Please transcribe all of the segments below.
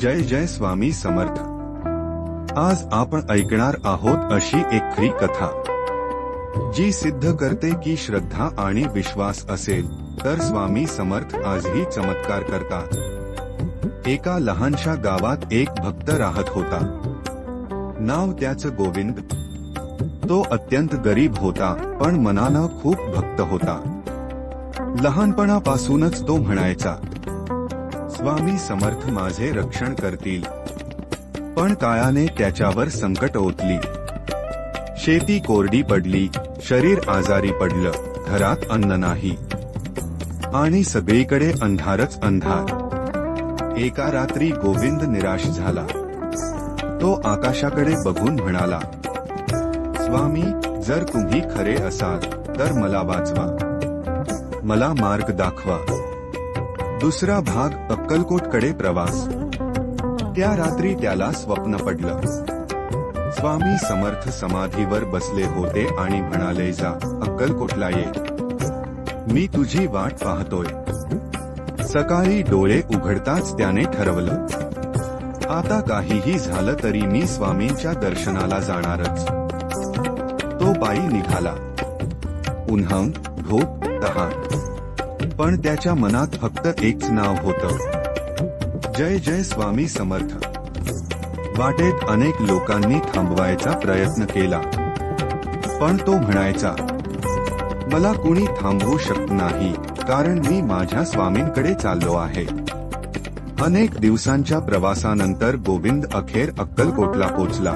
जय जय स्वामी समर्थ. आज आपण ऐकणार आहोत अशी एक खरी कथा. जी सिद्ध करते की श्रद्धा आणि विश्वास असेल तर स्वामी समर्थ आजही चमत्कार करतात. एका लहानशा गावात एक भक्त राहत होता. नाव त्याचं गोविंद. तो अत्यंत गरीब होता पण मनानं खूप भक्त होता. लहानपणापासूनच तो म्हणायचा स्वामी समर्थ माझे रक्षण करतील. पण काळाने त्याच्यावर संकट ओतली. शेती कोरडी पडली शरीर आजारी पडलं घरात अन्न नाही. आणि सगळीकडे अंधारच अंधार. एका रात्री गोविंद निराश झाला. तो आकाशाकडे बघून म्हणाला स्वामी जर तुम्ही खरे असाल तर मला वाचवा. मला मार्ग दाखवा. दुसरा भाग अक्कलकोटकडे प्रवास. त्या रात्री त्याला स्वप्न पडलं. स्वामी समर्थ समाधीवर बसले होते आणि म्हणाले जा अक्कलकोटला ये. मी तुझी वाट पाहतोय. सकाळी डोळे उघडताच त्याने ठरवलं आता काहीही झालं तरी मी स्वामींच्या दर्शनाला जाणारच. तो पायी निघाला. उन्हम धोप तहान. पण त्याच्या मनात फक्त एकच नाव होतं. जय जय स्वामी समर्थ. वाटेत अनेक लोकांनी थांबवायचा प्रयत्न केला. पण तो म्हणायचा मला कुणी थांबवू शकत नाही कारण मी माझ्या स्वामींकडे चाललो आहे. अनेक दिवसांच्या प्रवासानंतर गोविंद अखेर अक्कलकोटला पोचला.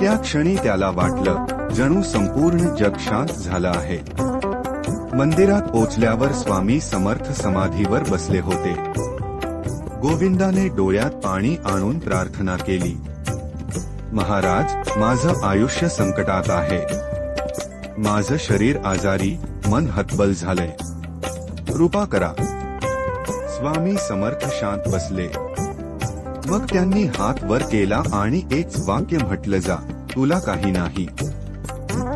त्या क्षणी त्याला वाटलं जणू संपूर्ण जग शांत झालं आहे. मंदिरात पोचल्यावर स्वामी समर्थ समाधीवर बसले होते. गोविंदाने डोळ्यात पाणी आणून प्रार्थना केली. महाराज माझं आयुष्य संकटात आहे. माझं शरीर आजारी मन हतबल झालंय. कृपा करा. स्वामी समर्थ शांत बसले. मग त्यांनी हात वर केला आणि एक वाक्य म्हटलं जा तुला काही नाही.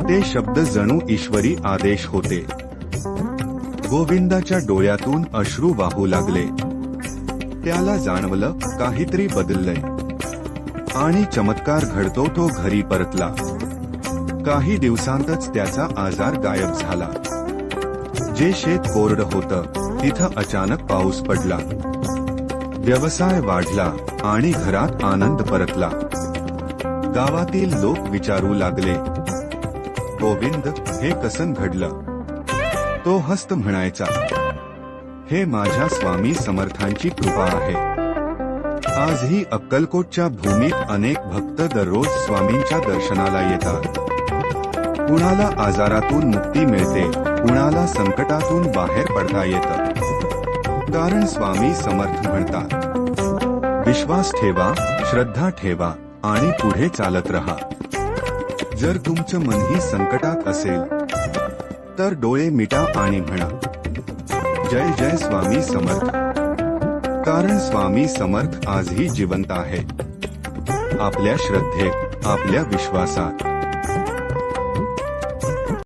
ते शब्द जणू ईश्वरी आदेश होते. गोविंदाच्या डोळ्यातून अश्रू वाहू लागले. त्याला जाणवलं काहीतरी बदललंय. आणि चमत्कार घडतो तो घरी परतला. काही दिवसांतच त्याचा आजार गायब झाला. जे शेत कोरड होतं तिथं अचानक पाऊस पडला. व्यवसाय वाढला आणि घरात आनंद परतला. गावातील लोक विचारू लागले गोविंद हे कसन घडलं? तो हस्त म्हणायचा हे माझ्या स्वामी समर्थांची कृपा आहे. आजही अक्कलकोटच्या भूमीत अनेक भक्त दररोज स्वामींच्या दर्शनाला येतात. कुणाला आजारातून मुक्ती मिळते कुणाला संकटातून बाहेर पडता येतं. कारण स्वामी समर्थ म्हणतात विश्वास ठेवा श्रद्धा ठेवा आणि पुढे चालत रहा. जर तुमचं मनही संकटात असेल तर डोळे मिटा आणि म्हणा जय जय स्वामी समर्थ. कारण स्वामी समर्थ आजही जिवंत आहे. आपल्या श्रद्धेत आपल्या विश्वासात.